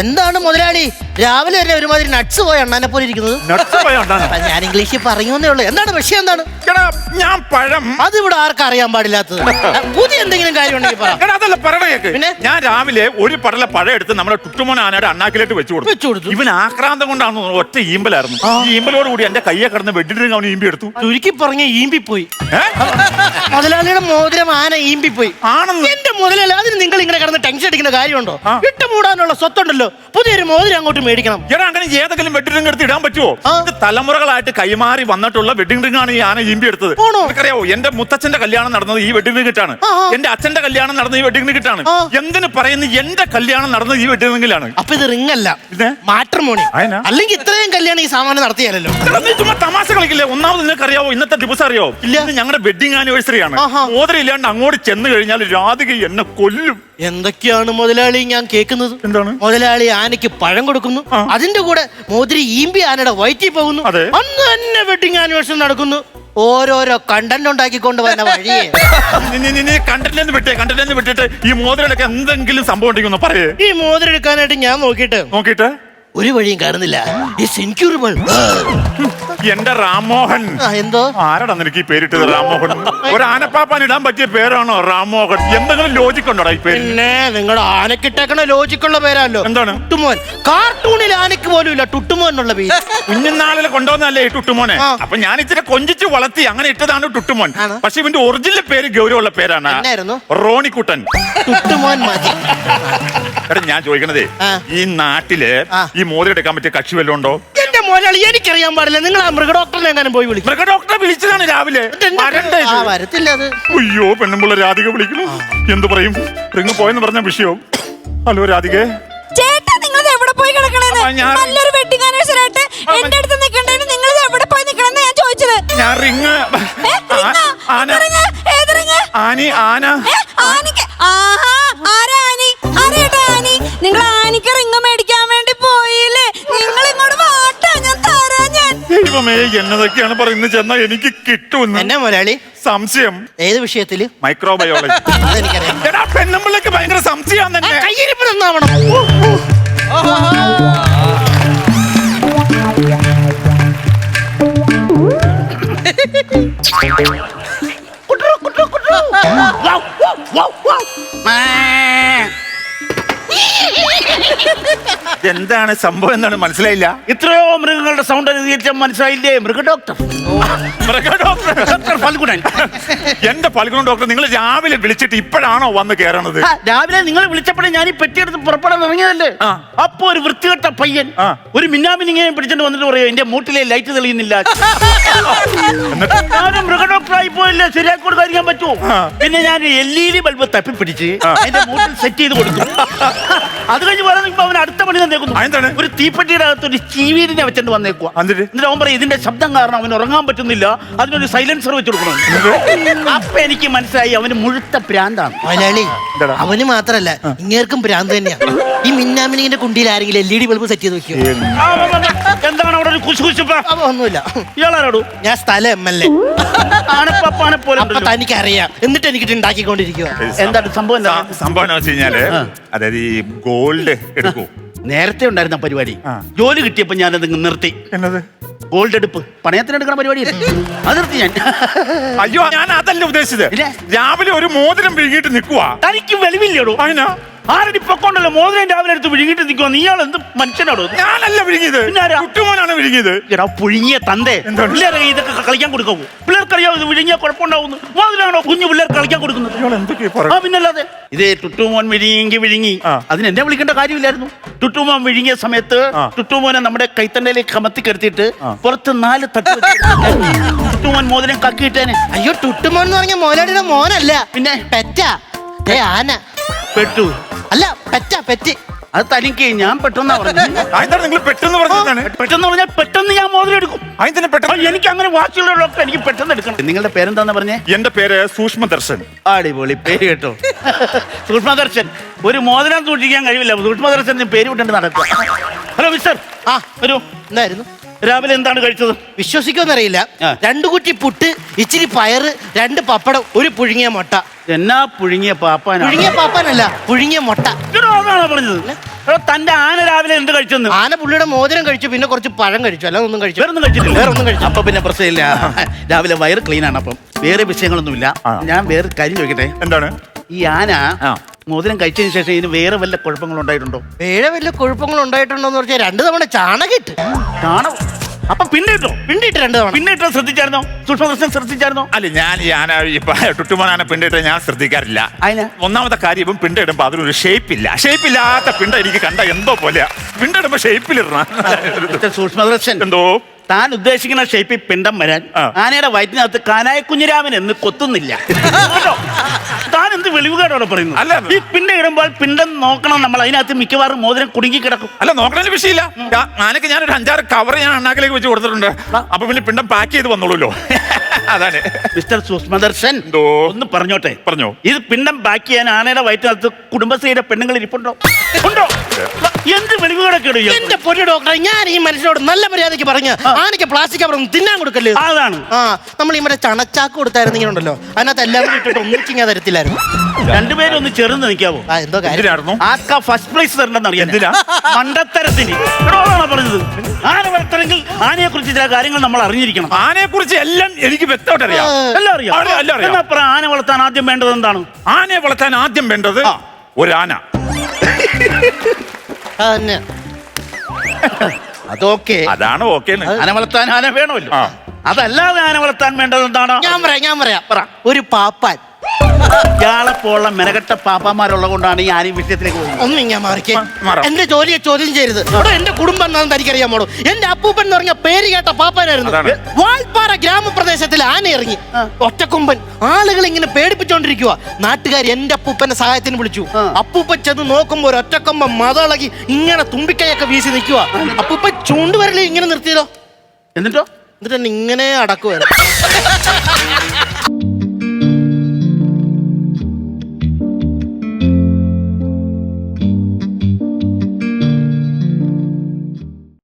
എന്താണ് മുതലാളി? രാവിലെ തന്നെ ഒരുമാതിരി നട്സ് പോയ അണ്ണാനെ പോലെ ഇരിക്കുന്നത്. നട്സ് പോയ ഞാൻ ഇംഗ്ലീഷിൽ പറയുന്നേ ഉള്ളൂ. എന്താണ് വിഷയം എന്താണ്? എടാ ഞാൻ പഴം. അതിവിടെ ആർക്കും അറിയാൻ പാടില്ലാത്തത്. പുതിയ എന്തെങ്കിലും കാര്യം ഉണ്ടെങ്കിൽ പറ. എടാ അതല്ല പിന്നെ? ഞാൻ രാവിലെ ഒരു പടല പഴം എടുത്ത് നമ്മുടെ ടുട്ടുമോൻ ആനയുടെ അണ്ണാക്കിലേക്ക് വെച്ചു കൊടുത്തു. കൊടുത്തു കൊടുത്തു. ഇവൻ ആക്രാന്തം കൊണ്ടാണ് തോന്നുന്നു ഒറ്റ ഈമ്പലായിരുന്നു. ഈ ഈമ്പലോട് കൂടി എന്റെ കയ്യെ കിടന്ന് വെഡിട്ട് അവൻ ഈമ്പി എടുത്തു. ചുരുക്കി പറഞ്ഞ ഈമ്പി പോയി മുതലാളിയുടെ മോതിരം ആന പോയി. ആണെന്ന്. എന്റെ മുതലാളി അതിന് നിങ്ങൾ ഇങ്ങനെ കിടന്ന് ടെൻഷൻ അടിക്കുന്ന കാര്യമുണ്ടോ. ഇട്ടുമൂടാനുള്ള സ്വത്തുണ്ടല്ലോ. പുതിയൊരു മോതിരം അങ്ങോട്ട് മേടിക്കണം. എടാ അങ്ങനെ ഏതെങ്കിലും വെഡിങ് റിംഗ് എടുത്ത് ഇടാൻ പറ്റുമോ ഇത് തലമുറകളായിട്ട് കൈമാറി വന്നിട്ടുള്ള വെഡിങ് റിംഗ് ആണ് ഈ ആന ഇമ്പി എടുത്തത്? നിനക്കറിയാവോ എന്റെ മുത്തച്ഛന്റെ കല്യാണം നടന്നത് ഈ വെഡിങ് റിംഗ് ഇട്ടാണ്. എന്റെ അച്ഛന്റെ കല്യാണം നടന്നത് ഈ വെഡിങ് റിംഗ് ഇട്ടാണ്. എന്തിനു പറയുന്നത് പറയുന്നു എന്റെ കല്യാണം നടന്നത് ഈ വെഡിങ് റിംഗിലാണ്? അപ്പൊ ഇത് റിംഗ് അല്ല? മാട്രിമോണി? അല്ലെങ്കിൽ ഇത്രയും കല്യാണം ഈ സാമാനം നടത്തിയാലല്ലോ. ചുമ്മാ തമാശ കളിക്കില്ലേ? ഒന്നാമത് നിങ്ങൾക്ക് അറിയാവോ ഇന്നത്തെ ദിവസം അറിയോ ഇല്ല. ഇന്ന് ഞങ്ങളുടെ വെഡിങ് ആനിവേഴ്സറി ആണ്. മോതിരം ഇല്ലാണ്ട് അങ്ങോട്ട് ചെന്ന് കഴിഞ്ഞാൽ രാധിക എന്നെ കൊല്ലും. എന്തൊക്കെയാണ് മുതലാളി ഞാൻ കേൾക്കുന്നത്. എന്താണ്? മുതലാളി ആനയ്ക്ക് പഴം കൊടുക്കുന്നു. അതിന്റെ കൂടെ മോതിരി ഈമ്പി ആനയുടെ വയറ്റിൽ പോകുന്നു. അതെ. അന്ന് തന്നെ വെഡിങ് ആനിവേഴ്സറി നടക്കുന്നു. ഓരോരോ കണ്ടന്റ് ഉണ്ടാക്കിക്കൊണ്ട് വന്ന വഴിയേ. കണ്ടന്റ് വിട്ടേ കണ്ടന്റ് വിട്ടിട്ട് ഈ മോതിരടൊക്കെ എന്തെങ്കിലും സംഭവം ഉണ്ടെങ്കിൽ ഒന്ന് പറയേ. ഈ മോതിരം എടുക്കാനായിട്ട് ഞാൻ നോക്കിയിട്ട്. നോക്കിയിട്ട്? ഒരു വഴിയും കാണുന്നില്ല എന്റെ രാമോഹൻ. എന്തോ? ആരാടാ നിനക്ക് ഈ പേരിട്ടത് രാമോഹൻ? ഒരു ആനപ്പാപ്പാൻ ഇടാൻ പറ്റിയ പേരാണോ രാമോഹൻ? എന്തെങ്കിലും ലോജിക് ഉണ്ടോടാ ഈ പേര് പിന്നെ നിങ്ങളുടെ ആനക്കിട്ടേക്കണ ലോജിക്കുള്ള പേരാണല്ലോ. എന്താണ്? കാർട്ടൂണിൽ ആനക്ക് പോലും ഇല്ല ടുട്ടുമോൻ എന്നുള്ള പേര്. കുഞ്ഞുനാളിൽ കൊണ്ടുവന്നല്ലേ ഈ ടുട്ടുമോനെ. അപ്പൊ ഞാൻ ഇച്ചിരി കൊഞ്ചിച്ച് വളർത്തി അങ്ങനെ ഇട്ടതാണ് ടുട്ടുമോൻ. പക്ഷെ ഇവന്റെ ഒറിജിനൽ പേര് ഗൗരവമുള്ള പേരാണ്. എന്നായിരുന്നു? റോണിക്കുട്ടൻ. ടുട്ടുമോൻ മതി. എടാ ഞാൻ ചോദിക്കണതേ ആ. ഈ നാട്ടിൽ ആ. ഈ മോദി എടുക്കാൻ പറ്റിയ കക്ഷി വല്ലതും ഉണ്ടോ? എന്റെ മോനാളി എനിക്കറിയാൻ പാടില്ല. നിങ്ങൾ ആ മൃഗഡോക്ടറിനെ എങ്ങാനും പോയി വിളിക്കും. മൃഗ ഡോക്ടറെ വിളിച്ചതാണ് രാവിലെ. വരണ്ടേ ഇത്? ആ വരത്തില്ല അത്. അയ്യോ പെണ്ണുമ്പുള്ള രാധിക വിളിക്കുന്നു. എന്തു പറയും? റിങ് പോയെന്ന് പറഞ്ഞ വിഷയവും. ഹലോ രാധികേ. എവിടെ പോയി കിടക്കണേന്ന് ഞാൻ- നല്ലൊരു വെഡിങ് ആനിവേഴ്സറി ആയിട്ട് അപ്പൊ- എന്റെ അടുത്ത് നിൽക്കണ്ടേന് നിങ്ങൾ എവിടെ പോയി നിക്കണെന്ന് ഞാൻ ചോദിച്ചത്? ഞാൻ റിങ് ഏ, റിങ്ങാ? ആന? ഏത്? ആനി ആന. ഏ, ആനിക്ക് ആഹാ ആരാ ആനി? ആരേട്ടാ ആനി? നിങ്ങൾ ആനിക്ക് റിങ് മേടിക്കാൻ വേണ്ടി പോയില്ലേ? നിങ്ങൾ ഇങ്ങോട്ട് വാട്ടാ ഞാൻ തരാ ഞാൻ. ദൈവമേ എന്നതൊക്കെയാണ് പറയുന്നത്? ചെന്നാ എനിക്ക് കിട്ടുമെന്ന്. എന്നെ മുതലാളി സംശയം. ഏത് വിഷയത്തിൽ? മൈക്രോബയോളജി അതെനിക്കറിയാം. എടാ പെണ്ണുമ്പിള്ളക്ക് ഭയങ്കര സംശയം തന്നെ കയ്യിരിപ്പ് Yeah! എന്താണ് സംഭവം എന്താണ് മനസ്സിലായില്ല. ഇത്രയോ മൃഗങ്ങളുടെ സൗണ്ട് അനുകരിച്ച മനസ്സിലായില്ലേ? മൃഗ ഡോക്ടർ മൃഗ ഡോക്ടർ ഡോക്ടർ ഫൽഗുണൻ. എന്റെ പൽഗുണം ഡോക്ടർ നിങ്ങൾ രാവിലെ വിളിച്ചിട്ട് ഇപ്പോഴാണോ വന്ന് കേറണത്? രാവിലെ നിങ്ങൾ വിളിച്ചപ്പോഴേ ഞാൻ ഈ പെട്ടിയെടുത്ത് പുറപ്പെടാൻ ഇറങ്ങിയതല്ലേ. അപ്പൊ ഒരു വൃത്തികെട്ട പയ്യൻ. ഒരു മിന്നാമിനിങ്ങനെ പിടിച്ചിട്ട് വന്നിട്ട് പറയോ എന്റെ മൂട്ടിലെ ലൈറ്റ് തെളിയുന്നില്ല. മൃഗ ഞാനും മൃഗ ഡോക്ടറായി പോയില്ലേ ശരിയാക്കി കൊടുക്കാതിരിക്കാൻ പറ്റുമോ. പിന്നെ ഞാൻ എൽ ഇ ഡി ബൾബ് തപ്പിപ്പിടിച്ച്. എന്റെ മൂട്ടിൽ സെറ്റ് ചെയ്ത് കൊടുത്തു. അത് കഴിഞ്ഞ് വേറെ ഇപ്പൊ അവൻ അടുത്ത പണി തന്നേക്കുന്നു അതെന്താണ്? ഒരു തീപ്പെട്ടിയുടെ അകത്ത് ഒരു ചീവീടിനെ വെച്ചിട്ട് വന്നേക്കുക എന്നിട്ട്? എന്നിട്ട് അവൻ പറയും ഇതിന്റെ ശബ്ദം കാരണം അവന് ഉറങ്ങാൻ പറ്റുന്നില്ല. അതിനൊരു സൈലൻസർ വെച്ച് കൊടുക്കണം. അപ്പൊ എനിക്ക് മനസ്സിലായി അവന് മുഴുത്ത പ്രാന്താണ്. മലയാളി എന്താടാ? അവന് മാത്രല്ല ഇങ്ങേർക്കും ഭ്രാന്ത് തന്നെയാണ് ഈ മിന്നാമിനിന്റെ കുണ്ടിയിൽ ആരെങ്കിലും L E D bulb set ചെയ്ത് വെക്കോ ആ, ആ, ആ, എന്താണ് അവിടെ ഒരു കുശു കുശു അപ്പൊ ഒന്നുമില്ല. ഇയാളാരോടു? ഞാൻ സ്ഥലം എം എൽ എ. ആനപ്പാപ്പാനെ പോലെ അപ്പൊ ഉണ്ടല്ലോ. തനിക്കറിയാം. എന്നിട്ട് എനിക്ക് ഉണ്ടാക്കിക്കൊണ്ടിരിക്കുക എന്താണ് സംഭവം? എന്താ സ- സംഭവം എന്താ വെച്ച് കഴിഞ്ഞാൽ അതായത് ഈ ഗോൾഡ് എടുക്കൂ. നേരത്തെ ഉണ്ടായിരുന്ന പരിപാടി. ആ. ജോലി കിട്ടിയപ്പോ ഞാൻ അത് നിർത്തി. എന്നത്? ഗോൾഡ് എടുപ്പ് പണയത്തിന് എടുക്കുന്ന പരിപാടി അത് നിർത്തി ഞാൻ. അയ്യോ ഞാൻ അതല്ല ഉദ്ദേശിച്ചത്? രാവിലെ ഒരു മോതിരം വിഴുങ്ങിയിട്ട് നിൽക്കുവാ തനിക്ക് വെളിവില്ലടോ. അതിനാ? ആരടി പൊക്കോണ്ടല്ലോ മോതിരം രാവിലെ എടുത്ത് വിഴുങ്ങിട്ട് നിൽക്കുവാ നീ എന്ത് മനുഷ്യനാടോ ഞാനല്ല വിഴുങ്ങിയത്. പിന്നാരാ? ആരാ? കുട്ടുമോനാണ് വിഴുങ്ങിയത്. എടാ പുഴുങ്ങിയ തന്തേ. എന്താണ്? പിള്ളേരെ ഇതൊക്കെ കളിക്കാൻ കൊടുക്കാവൂ? പിള്ളേർക്കറിയാവൂ ഇത് വിഴുങ്ങിയ കുഴപ്പമുണ്ടാവുന്നു മോതിരാണോ കുഞ്ഞു പിള്ളേർക്ക് കളിക്കാൻ കൊടുക്കുന്നത്? ഇയാൾ എന്തൊക്കെയാ ആ പറയുന്നത്? പിന്നല്ലാതെ. ഇതേ ടുട്ടുമോൻ വിഴുങ്ങിയെങ്കിൽ വിഴുങ്ങി. ആ. അതിന് എന്നെ വിളിക്കേണ്ട കാര്യമില്ലായിരുന്നു. ടുട്ടുമോൻ വിഴുങ്ങിയ സമയത്ത് ആ. ടുട്ടുമോനെ നമ്മുടെ കൈത്തണ്ടയിലേക്ക് കമത്തി കിടത്തിയിട്ട് പുറത്ത് നാല് തട്ട് വെച്ച് ടുട്ടുമോൻ മോതിരം കക്കിയിട്ടേനെ. അയ്യോ ടുട്ടുമോൻ എന്ന് പറഞ്ഞ മോലാടിയുടെ മോനല്ല. പിന്നെ? പെറ്റാ. ഏ ആന. പെട്ടു. അല്ല പെറ്റ പെറ്റ്. അത് തനിക്ക് ഞാൻ പെട്ടെന്ന് പറഞ്ഞു. അതെന്താണ് നിങ്ങൾ പെട്ടെന്ന് പറഞ്ഞതാണ് പെട്ടെന്ന് പറഞ്ഞാൽ പെട്ടെന്ന് ഞാൻ മോതിരം എടുക്കും അതിന് പെട്ടെന്ന്? എനിക്ക് അങ്ങനെ വാശിയുള്ളതൊക്കെ എനിക്ക് പെട്ടെന്ന് എടുക്കണം. നിങ്ങളുടെ പേരെന്താന്ന് പറഞ്ഞേ? എന്റെ പേര് സൂക്ഷ്മ ദർശൻ. അടിപൊളി പേര് കേട്ടോ. സൂക്ഷ്മദർശൻ ഒരു മോതിരം സൂക്ഷിക്കാൻ കഴിയില്ല സൂക്ഷ്മ ദർശൻ പേര് വിട്ടിട്ട് നടക്കുക. Hello mister. ആ വരൂ. എന്തായിരുന്നു? രാവിലെ എന്താണ് കഴിച്ചത്? വിശ്വസിക്കുമെന്നറിയില്ല. രണ്ടു കുറ്റി പുട്ട് ഇച്ചിരി പയറ് രണ്ട് പപ്പടം ഒരു പുഴുങ്ങിയ മുട്ട. എന്നാ പുഴുങ്ങിയ പാപ്പാൻ പുഴുങ്ങിയ പാപ്പാനല്ല പുഴുങ്ങിയ മുട്ട. അതാണോ പറഞ്ഞത്? എടോ, തന്റെ ആന രാവിലെ എന്ത് കഴിച്ചെന്ന്? ആന പുള്ളിയുടെ മോതിരം കഴിച്ചു പിന്നെ കുറച്ച് പഴം കഴിച്ചു അല്ല ഒന്നും കഴിച്ചു വേറൊന്നും കഴിച്ചിട്ടില്ല. വേറെ ഒന്നും കഴിച്ചില്ല. അപ്പൊ പിന്നെ പ്രശ്നമില്ല. രാവിലെ വയറ് ക്ലീൻ ആണ് അപ്പം വേറെ വിഷയങ്ങളൊന്നുമില്ല. ഞാൻ വേറെ കാര്യം ചോദിക്കട്ടെ? എന്താണ്? ഈ ആന ആ. മോതിരം കഴിച്ചതിന് ശേഷം ഇതിന് വേറെ വല്ല കുഴപ്പങ്ങൾ ഉണ്ടായിട്ടുണ്ടോ? വേറെ വല്ല കുഴപ്പങ്ങൾ ഉണ്ടായിട്ടുണ്ടോന്ന് പറഞ്ഞാൽ രണ്ടു തവണ ചാണകിട്ട് കാണോ അപ്പൊ പിന്നെ ഇട്ടോ? പിണ്ടിട്ട് രണ്ടു തവണ. പിന്നെ ഇട്ടോ ശ്രദ്ധിച്ചായിരുന്നോ? സൂക്ഷ്മദർശനം ശ്രദ്ധിച്ചായിരുന്നോ? അല്ല ഞാൻ ഞാൻ ഇപ്പൊ ടുട്ടുമോനാന പിണ്ടിട്ട് ഞാൻ ശ്രദ്ധിക്കാറില്ല. അതിന് ഒന്നാമത്തെ കാര്യം ഇപ്പം പിണ്ടിടുമ്പോ അതിനൊരു ഷേപ്പ് ഇല്ല ഷേപ്പ് ഇല്ലാത്ത പിണ്ട എനിക്ക് കണ്ട എന്തോ പോലെയാ. പിണ്ടിടുമ്പോ ഷേപ്പിലിടണം. സൂക്ഷ്മദർശൻ. എന്തോ? താൻ ഉദ്ദേശിക്കുന്ന ഷേപ്പിൽ പിണ്ടം വരാൻ. ആനയുടെ വയറ്റിനകത്ത് കാനായ കുഞ്ഞിരാമൻ എന്ന് കൊത്തുന്നില്ല? താൻ എന്ത് വെളിവുകേടോടെ പറയുന്നു അല്ല. ഈ പിണ്ടം ഇടുമ്പോൾ പിണ്ടം നോക്കണം നമ്മൾ. അതിനകത്ത് മിക്കവാറും മോതിരം കുടുങ്ങി കിടക്കും അല്ല നോക്കണതിന് വിഷയമില്ല. ആനക്ക് ഞാൻ ഒരു അഞ്ചാറ് കവർ ഞാൻ അണ്ണാക്കിലേക്ക് വെച്ച് കൊടുത്തിട്ടുണ്ട്. അപ്പൊ പിന്നെ പിണ്ടം പാക്ക് ചെയ്ത് വന്നോളൂല്ലോ അതാണ്. മിസ്റ്റർ സുസ്മദർശൻ ഒന്ന് പറഞ്ഞോട്ടെ. പറഞ്ഞോ. ഇത് പിണ്ടം പാക്ക് ചെയ്യാൻ ആനയുടെ വയറ്റിനകത്ത് കുടുംബശ്രീയുടെ പെണ്ണുങ്ങൾ ഇരിപ്പുണ്ടോ? ഉണ്ടോ? എന്ത് വെളിവുകളൊക്കെ എന്റെ പൊന്നു ഡോക്ടറെ ഞാൻ ഈ മനുഷ്യനോട് നല്ല മര്യാദയ്ക്ക് പറഞ്ഞ് ആനയ്ക്ക് പ്ലാസ്റ്റിക് കവർ തിന്നാൻ കൊടുക്കല്ലേ? അതാണ്. ആ നമ്മൾ ഇവിടെ ചണച്ചാക്ക് കൊടുത്തായിരുന്നെങ്കിൽ ഉണ്ടല്ലോ. അതിനകത്ത് എല്ലാം കൂടി ഇട്ടിട്ട് ഒന്നിച്ചിങ്ങാ തരത്തില്ലായിരുന്നു. രണ്ടുപേരും ഒന്ന് ചെറുന്ന് നിൽക്കാവോ? എന്തോ കാര്യം. എന്തിനായിരുന്നു? ഫസ്റ്റ് പ്ലേസ് തരണ്ടെന്ന് അറിയാം. എന്തിനാ? മണ്ടത്തരത്തിന്. പറഞ്ഞത്? ആന വളർത്തണമെങ്കിൽ ആനയെ കുറിച്ച് ചില കാര്യങ്ങൾ നമ്മൾ അറിഞ്ഞിരിക്കണം. ആനയെ കുറിച്ച് എല്ലാം എനിക്ക് വ്യക്തമായിട്ട് അറിയാം. എല്ലാം അറിയാം. എന്നാ പറ, ആന വളർത്താൻ ആദ്യം വേണ്ടത് എന്താണ്? ആനയെ വളർത്താൻ ആദ്യം വേണ്ടത് ഒരു ഒരാന. ആ, തന്നെ. അതൊക്കെ അതാണ് ഓക്കെ ആന വളർത്താൻ ആന വേണമല്ലോ ആ. അതല്ലാതെ ആന വളർത്താൻ വേണ്ടത് എന്താണോ ഞാൻ പറയാം ഞാൻ പറയാം പറ. ഒരു പാപ്പാൻ ഇയാളെ പോലുള്ള മെനകെട്ട പാപ്പാമാരുള്ളത് കൊണ്ടാണ് ഈ ആന ഈ വിഷയത്തിലേക്ക് പോകുന്നത് ഒന്നും ഞാൻ മാറിക്കേ മാ- മാറാം. എന്റെ ജോലിയെ ചോദ്യം ചെയ്യരുത് എടോ, എന്റെ കുടുംബം എന്താണെന്ന് തനിക്കറിയാമോടോ എന്റെ അപ്പൂപ്പൻ എന്ന് പറഞ്ഞ പേര് കേട്ട പാപ്പാനായിരുന്നു അതാണ്. വാൾപ്പാറ ഗ്രാമപ്രദേശത്തിൽ ആന ഇറങ്ങി ഒറ്റക്കൊമ്പൻ. ആളുകൾ ഇങ്ങനെ പേടിപ്പിച്ചോണ്ടിരിക്കുക നാട്ടുകാർ എന്റെ അപ്പൂപ്പന്റെ സഹായത്തിന് വിളിച്ചു. അപ്പൂപ്പൻ ചെന്ന് നോക്കുമ്പോ ഒരു ഒറ്റക്കൊമ്പൻ മതളകി ഇങ്ങനെ തുമ്പിക്കൈയൊക്കെ വീശി നിൽക്കുക അപ്പൂപ്പൻ ചൂണ്ടുവരലേ ഇങ്ങനെ നിർത്തിയതോ? എന്നിട്ടോ? എന്നിട്ട് ഇങ്ങനെ അടക്കുമായിരുന്നു